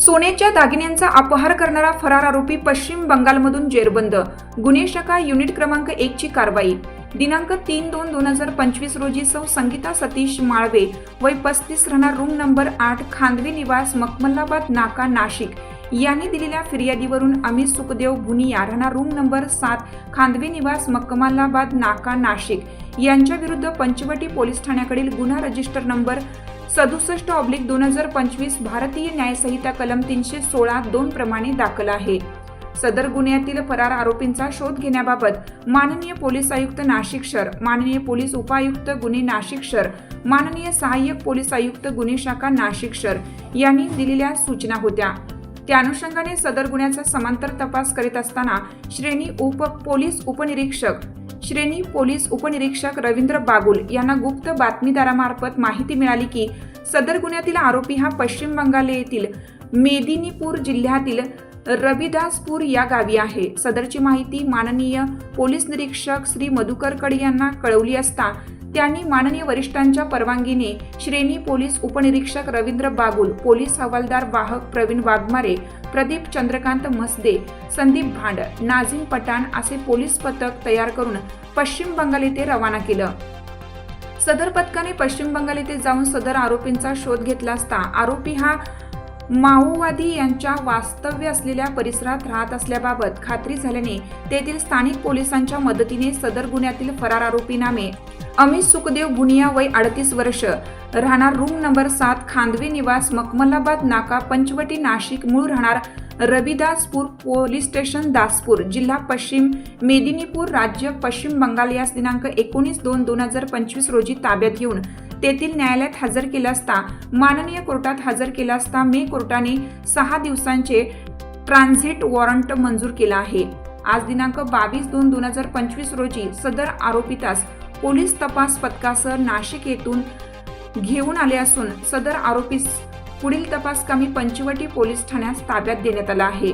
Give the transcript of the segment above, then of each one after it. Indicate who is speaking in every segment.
Speaker 1: सोन्याच्या दागिन्यांचा अपहार करणारा फरार आरोपी पश्चिम बंगालमधून जेरबंद. गुन्हे शाखा युनिट क्रमांक एक ची कारवाई. दिनांक तीन दोन दोन हजार पंचवीस रोजी सौ संगीता सतीश माळवे वय पस्तीस राहणार रूम नंबर आठ खांदवी निवास मकमल्लाबाद नाका नाशिक. यांनी दिलेल्या फिर्यादीवरून अमित सुखदेव भुनिया राहणार रूम नंबर सात खांदवी निवास मकमल्लाबाद नाका नाशिक. यांच्या विरुद्ध पंचवटी पोलीस ठाण्याकडील गुन्हा रजिस्टर नंबर सदुसष्ट ऑब्लिक दोन हजार पंचवीस भारतीय न्यायसंहिता कलम तीनशे सोळा दोन प्रमाणे दाखल आहे. सदर गुन्ह्यातील फरार आरोपींचा शोध घेण्याबाबत माननीय पोलीस आयुक्त नाशिक शहर माननीय पोलीस उपायुक्त गुन्हे नाशिक शहर माननीय सहाय्यक पोलीस आयुक्त गुन्हे शाखा नाशिक शहर यांनी दिलेल्या सूचना होत्या. त्या अनुषंगाने सदर गुन्ह्याचा समांतर तपास करीत असताना श्रेणी उप पोलीस उपनिरीक्षक श्रेणी पोलीस उपनिरीक्षक रवींद्र बागुल यांना गुप्त बातमीदारामार्फत माहिती मिळाली की सदर गुन्ह्यातील आरोपी हा पश्चिम बंगाल येथील मेदिनीपूर जिल्ह्यातील रविदासपूर या गावी आहे. सदरची माहिती माननीय पोलीस निरीक्षक श्री मधुकर कड यांना कळवली असता त्यांनी माननीय वरिष्ठांच्या परवानगीने श्रेणी पोलीस उपनिरीक्षक रवींद्र बागुल पोलीस हवालदार वाहक प्रवीण वाघमारे प्रदीप चंद्रकांत मसदे संदीप भांड नाझीम पठाण असे पोलीस पथक तयार करून पश्चिम बंगाल येथे रवाना केलं. सदर पथकाने पश्चिम बंगाल येथे जाऊन सदर आरोपींचा शोध घेतला असता आरोपी हा माओवादी यांच्या वास्तव्य असलेल्या परिसरात राहत असल्याबाबत खात्री झाल्याने तेथील स्थानिक पोलिसांच्या मदतीने सदर गुन्ह्यातील फरार आरोपी नामे अमित सुखदेव गुनिया वय अडतीस वर्ष राहणार रूम नंबर सात खांदवे निवास मकमलाबाद नाका पंचवटी नाशिक मूळ राहणार रविदासपूर पोलीस स्टेशन दासपूर जिल्हा पश्चिम मेदिनीपूर राज्य पश्चिम बंगाल यास दिनांक एकोणीस दोन दोन हजार पंचवीस रोजी ताब्यात घेऊन तेथील न्यायालयात हजर केला असता माननीय कोर्टात हजर केला असता मे कोर्टाने सहा दिवसांचे ट्रान्झिट वॉरंट मंजूर केला आहे. आज दिनांक बावीस दोन दोन हजार पंचवीस रोजी सदर आरोपितास पोलीस तपास पथकासह नाशिक येथून घेऊन आले असून सदर आरोपीस पुढील तपास कामी पंचवटी पोलीस ठाण्यास ताब्यात देण्यात आला आहे.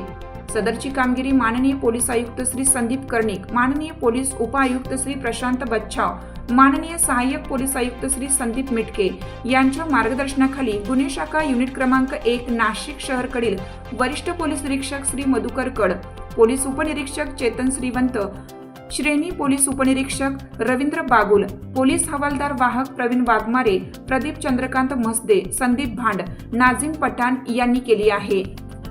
Speaker 1: सदरची कामगिरी माननीय पोलीस आयुक्त श्री संदीप कर्णिक माननीय पोलीस उपआयुक्त श्री प्रशांत बच्छाव माननीय सहाय्यक पोलीस आयुक्त श्री संदीप मिटके यांच्या मार्गदर्शनाखाली गुन्हे शाखा युनिट क्रमांक एक नाशिक शहरकडील वरिष्ठ पोलीस निरीक्षक श्री मधुकर कड पोलीस उपनिरीक्षक चेतन श्रीवंत श्रेणी पोलीस उपनिरीक्षक रवींद्र बागुल पोलीस हवालदार वाहक प्रवीण वाघमारे प्रदीप चंद्रकांत मसदे संदीप भांड नाझीम पठाण यांनी केली आहे.